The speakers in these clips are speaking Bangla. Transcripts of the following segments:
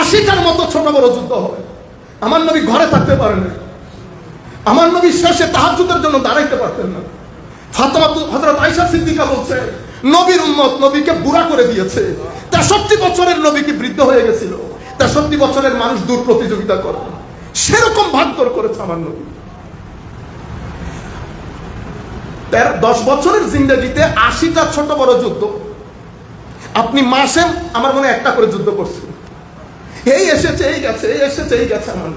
আশিটার মতো ছোট বড় যুদ্ধ হয় আমার নবী ঘরে থাকতে পারেন না আমার নবী শেষে তাহাজুদের জন্য দাঁড়াইতে পারতেন না। হযরত আয়েশা সিদ্দিকা বলছে, নবীর উম্মত নবীকে বুড়া করে দিয়েছে। তেষট্টি বছরের নবী কি বৃদ্ধ হয়ে গেছিল। তেষট্টি বছরের মানুষ দূর প্রতিযোগিতা করে। সেরকম ভাগ্যর করেছে আমার নবী। তেরো দশ বছরের জিন্দগিতে আশিটা ছোট বড় যুদ্ধ। আপনি মাসে আমার মনে একটা করে যুদ্ধ করছেন এই এসেছে, এই গেছে, এই এসেছে, এই গেছে আমার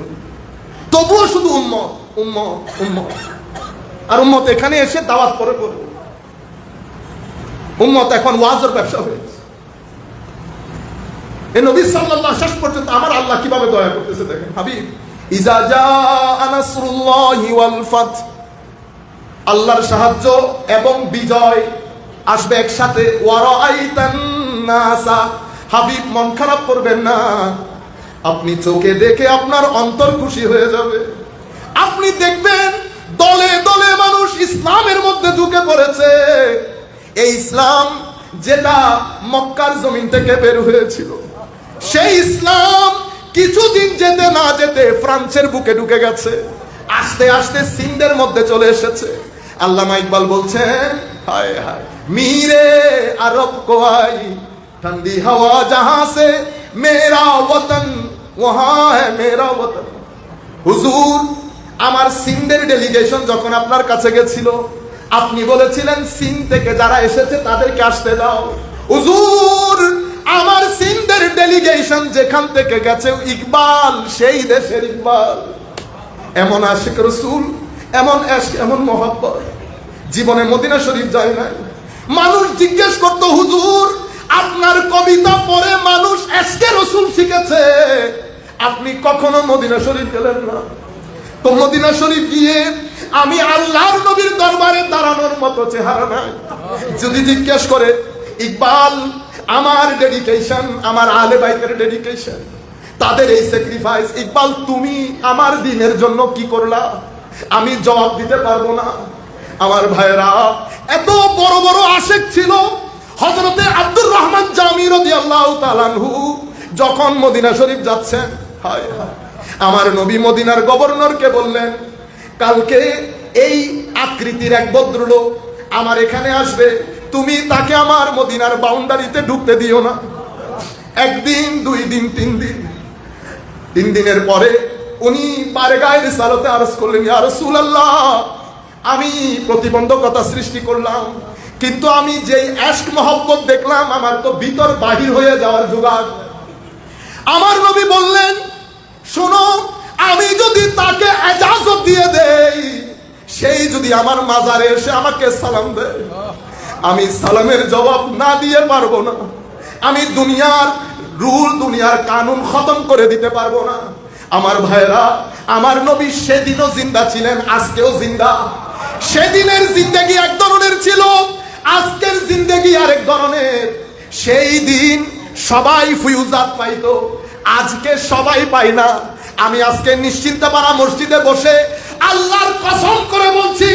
তবুও শুধু উম্মত উম্মত উম্মত। আর উম্মত এখানে এসে দাওয়াত করে করবে উম্মত এখন ওয়াজের ব্যবসা হয়েছে এই নবী সাল্লাল্লাহ শেষ পর্যন্ত আমার আল্লাহ কীভাবে দয়া করতেছে দেখেন, হাবিব। ইজা জাআ নাসরুল্লাহি ওয়াল ফাত। আল্লাহর সাহায্য এবং বিজয় আসবে একসাথে। ওয়ারাআইতান নাসা। হাবিব মন খারাপ করবেন না। আপনি চোখে দেখে আপনার অন্তর খুশি হয়ে যাবে। আপনি দেখবেন দলে দলে মানুষ ইসলামের মধ্যে ঢুকে পড়েছে। এই ইসলাম যেটা মক্কার জমিন থেকে বের হয়েছিল, সেই ইসলাম কিছুদিন যেতে না যেতে ফ্রান্সের বুকে ঢুকে গেছে, আস্তে আস্তে সিন্ধের মধ্যে চলে এসেছে। আল্লামা ইকবাল বলছেন, হায় হায়, মিরে আরব কোয়াই, ঠান্ডি হাওয়া জাহাসে মেরা ওতন ওহা হ্যাঁ মেয়েরা অবতর। হুজুর, আমার সিন্ধের ডেলিগেশন যখন আপনার কাছে গেছিল, আপনি বলেছিলেন, সিন থেকে যারা এসেছে, তাদেরকে আসতে দাও। হুজুর, আমার সিন্ধের ডেলিগেশন যেখান থেকে গেছে, ইকবাল, সেই দেশের ইকবাল। এমন আশিক রসুল, এমন এমন মহাব্বত। জীবনে মদিনা শরীফ যায় নাই। মানুষ জিজ্ঞেস করতো, হুজুর আপনার কবিতা পড়ে মানুষ আজকে রসুল শিখেছে। আপনি কখনো মদিনা শরীফ গেলেন না? তো মদিনা শরীফ গিয়ে আমি আল্লাহর নবীর দরবারে দাঁড়ানোর মতো চেহারা নাই। যদি জিজ্ঞেস করে, ইকবাল, আমার ডেডিকেশন আমার আলে বাইকের ডেডিকেশন তাদের এই স্যাক্রিফাইস ইকবাল, তুমি আমার দিনের জন্য কি করলা? আমি জবাব দিতে পারব না। আমার ভাইয়েরা, এত বড় বড় আশেক ছিল হজরতে আব্দুর রহমান জামি রাদিয়াল্লাহু তাআলাহু যখন মদিনা শরীফ যাচ্ছেন হায়, আমার নবী মদিনার গভর্নরকে বললেন, কালকে এই আকৃতির এক ভদ্রলোক আমার এখানে আসবে, তুমি তাকে আমার মদিনার বাউন্ডারিতে ঢুকতে দিও না। একদিন, দুই দিন, তিন দিন। তিন দিনের পরে উনি বারেগায় রিসালতে আরজ করলেন, ইয়া রাসূলুল্লাহ, আমি প্রতিবন্ধকতা সৃষ্টি করলাম কিন্তু আমি যেই অ্যাশক মহব্বত দেখলাম, আমার তো ভিতর বাহির হয়ে যাওয়ার জোগাড় আমার নবী বললেন, শোনো, আমি যদি তাকে এজাজত দিয়ে দেই, সেই যদি আমার মাজারে এসে আমাকে সালাম দেয়। আমি সালামের জবাব না দিয়ে পারব না। আমি দুনিয়ার রুল, দুনিয়ার কানুন খতম করে দিতে পারব না। আমার ভাইরা আমার নবী সেদিনও জিন্দা ছিলেন, আজকেও জিন্দা। সেদিনের জিন্দেগি আরেক ধরনের। সেই দিন সবাই ফুয়ুজাত পাইতো। আজকে সবাই পায় না। আমি আজকে নিশ্চিন্তে পারা মসজিদে বসে আল্লাহর কসম করে বলছি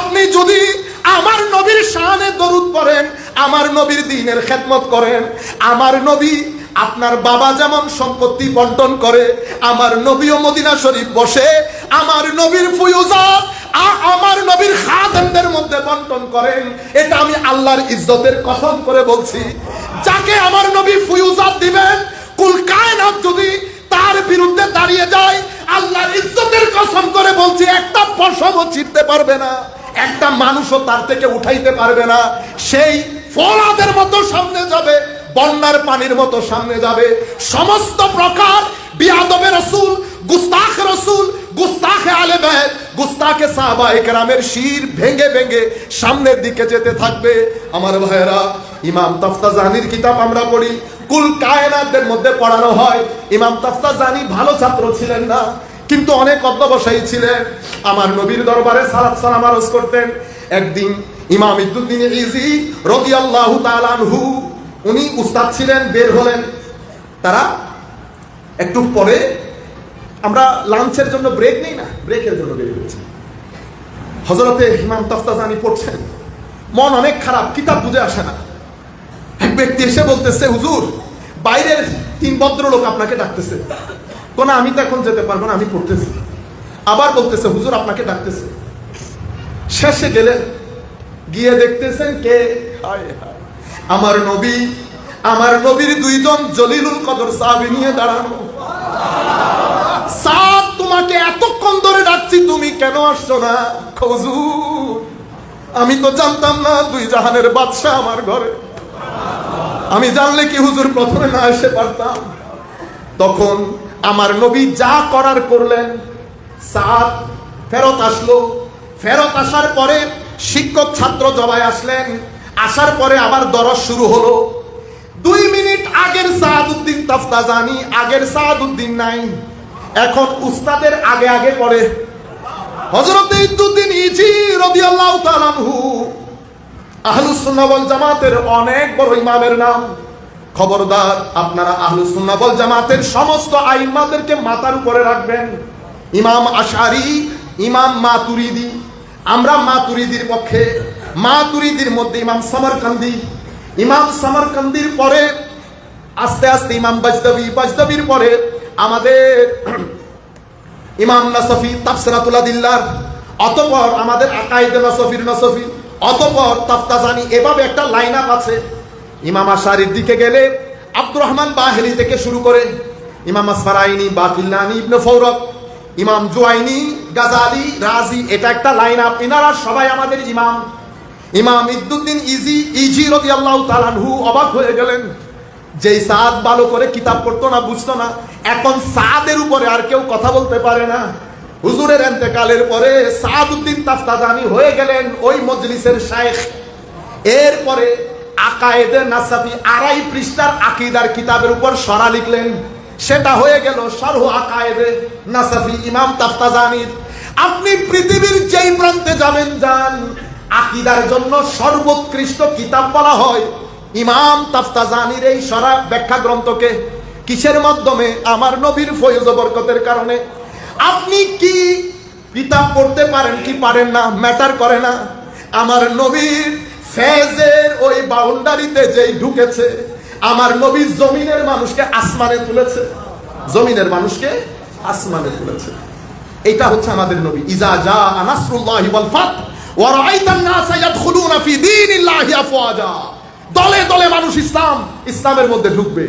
আপনি যদি আমার নবীর শানে দরুদ পড়েন, আমার নবীর দিনের খেদমত করেন, আমার নবী আপনার বাবা যেমন সম্পত্তি বন্টন করে, আমার নবী ও মদিনা শরীফ বসে, আমার নবীর ফুয়ুজাত আমার নবীর খাদেমদের মধ্যে বন্টন করেন, এটা আমি আল্লাহর ইজ্জতের কসম করে বলছি। যাকে আমার নবী ফুয়ুজাত দিবেন, কুল কায়নাত যদি তার বিরুদ্ধে দাঁড়িয়ে যায়, আল্লাহর ইজ্জতের কসম করে বলছি, একটা পশমও ছিঁড়তে পারবে না, একটা মানুষও তার থেকে উঠাইতে পারবে না। সেই ফলাদের মতো সামনে যাবে, বন্যার পানির মতো সামনে যাবে। সমস্ত প্রকার বিয়াদবে রসুল, গুস্তাখ রসুল, গুস্তাখে আলে বেদ গুস্তাখে সাহাবা একরামের শির ভেঙে ভেঙে সামনের দিকে যেতে থাকবে। আমার ভাইয়েরা, ইমাম তাফতা জাহানির কিতাব আমরা পড়ি। কুল কায়নাতের মধ্যে পড়ানো হয়, ইমাম তাফতাজানি ভালো ছাত্র ছিলেন না, কিন্তু অনেক অধ্যবসায়ী ছিলেন। আমার নবীর দরবারে সালাত সালাম আরজ করতেন। একদিন ইমাম ইদ্দুদ্দিন ইজি রদিয়াল্লাহু তাআলাহু উনি উস্তাদ ছিলেন, বের হলেন। তারা একটু পরে আমরা লাঞ্চের জন্য ব্রেক নেই না? ব্রেকের জন্য বের হয়েছি। হজরতে ইমাম তাফতাজানি পড়ছেন, মন অনেক খারাপ, কিতাব বুঝে আসে না। এক ব্যক্তি এসে বলতেছে, হুজুর, বাইরের তিন ভদ্রলোক আপনাকে ডাকতেছে। কোন আমি তো এখন যেতে পারব না, আমি পড়তেছি। আবার বলতেছে, হুজুর, আপনাকে ডাকতেছে। শেষে গেলেন, গিয়ে দেখতেছেন কে। আমার নবী, আমার নবীর দুইজন জলিলুল কদর সাহাবি নিয়ে দাঁড়ানো। সাদ তোমাকে এতক্ষণ ধরে ডাকছি, তুমি কেন আসছো না? হুজুর, আমি তো জানতাম না দুই জাহানের বাদশাহ আমার ঘরে। আমি জানলে কি হুজুর প্রথমে না এসে পারতাম? তখন আমার নবী যা করার করলেন সাত ফেরত আসলো। ফেরত আসার পরে শিক্ষক ছাত্র জবাই আসলেন। আসার পরে আবার দরজ শুরু হলো। দুই মিনিট আগের সাদ সাহাদুদ্দিন তাফতাজানি, আগের সাহাদুদ্দিন নাই এখন উস্তাদের আগে আগে পড়ে। হজরত ইদ্দুদ্দিন ইজি রাদিয়াল্লাহু তাআলা আনহু, আহলুস সুন্নাহ ওয়াল জামাতের অনেক বড় ইমামের নাম। খবরদার, আপনারা আহলুস সুন্নাহ ওয়াল জামাতের সমস্ত আইম্মাদেরকে মাথার উপরে রাখবেন। ইমাম আশারি ইমাম মাতুরিদি, আমরা মাতুরিদির পক্ষে, মাতুরিদির মধ্যে ইমাম সমরকান্দি। ইমাম সমরকান্দির পরে, আস্তে আস্তে ইমাম বাজদাবি বাজদাবির পরে আমাদের ইমাম নাসফি তাফসিরাতুল্লাহ দিল্লার অতপর আমাদের আকাইদে নাসফির নাসফি, অতপর তাফতাজানি, এভাবে একটা লাইন আপ আছে। ইমাম আশারির দিকে গেলে আব্দুর রহমান বাহেলি থেকে শুরু করে ইমাম আসফারাইনি, বাকিল্লানি, ইবনে ফৌরক ইমাম জুয়াইনি, গাজালি, রাজি, এটা একটা লাইন আপ ইনারা সবাই আমাদের ইমাম। ইমাম ইদ্দুদ্দিন ইজি ইজি রাদিয়াল্লাহু তাআলা আনহু অবাক হয়ে গেলেন। যেই সাদ ভালো করে কিতাব পড়তো না, বুঝতো না। এখন সাদের উপরে আর কেউ কথা বলতে পারে না। হুজুরের এন্তেকালের পরে সাদউদ্দিন তাফতাজানি হয়ে গেলেন ওই মজলিসের শায়েখ। এরপরে আকায়েদে নাসাফি আড়াই পৃষ্ঠার আকিদার কিতাবের উপর সরা লিখলেন। সেটা হয়ে গেল সরহ আকায়েদে নাসাফি ইমাম তাফতাজানির। আপনি পৃথিবীর যেই প্রান্তে যাবেন, যান, আকিদার জন্য সর্বোৎকৃষ্ট কিতাব বলা হয়। ইমাম তাফতাজানির এই সরা ব্যাখ্যা গ্রন্থকে কিসের মাধ্যমে? আমার নবীর ফয়জ বরকতের কারণে। আপনি কি কিতাব পড়তে পারেন কি পারেন না? ম্যাটার করে না। আমার নবীর ফেজের ওই বাউন্ডারিতে যেই ঢুকেছে, আমার নবী জমিনের মানুষকে আসমানে তুলেছে। জমিনের মানুষকে আসমানে তুলেছে। এটা হচ্ছে আমাদের নবী। ইজা জা আনাসরুল্লাহি ওয়াল ফাত, ওয়া রাআইতান নাসা ইয়াদখুলুনা ফি দীনিল্লাহি আফওয়াজা। দলে দলে মানুষ ইসলাম ইসলামের মধ্যে ঢুকবে।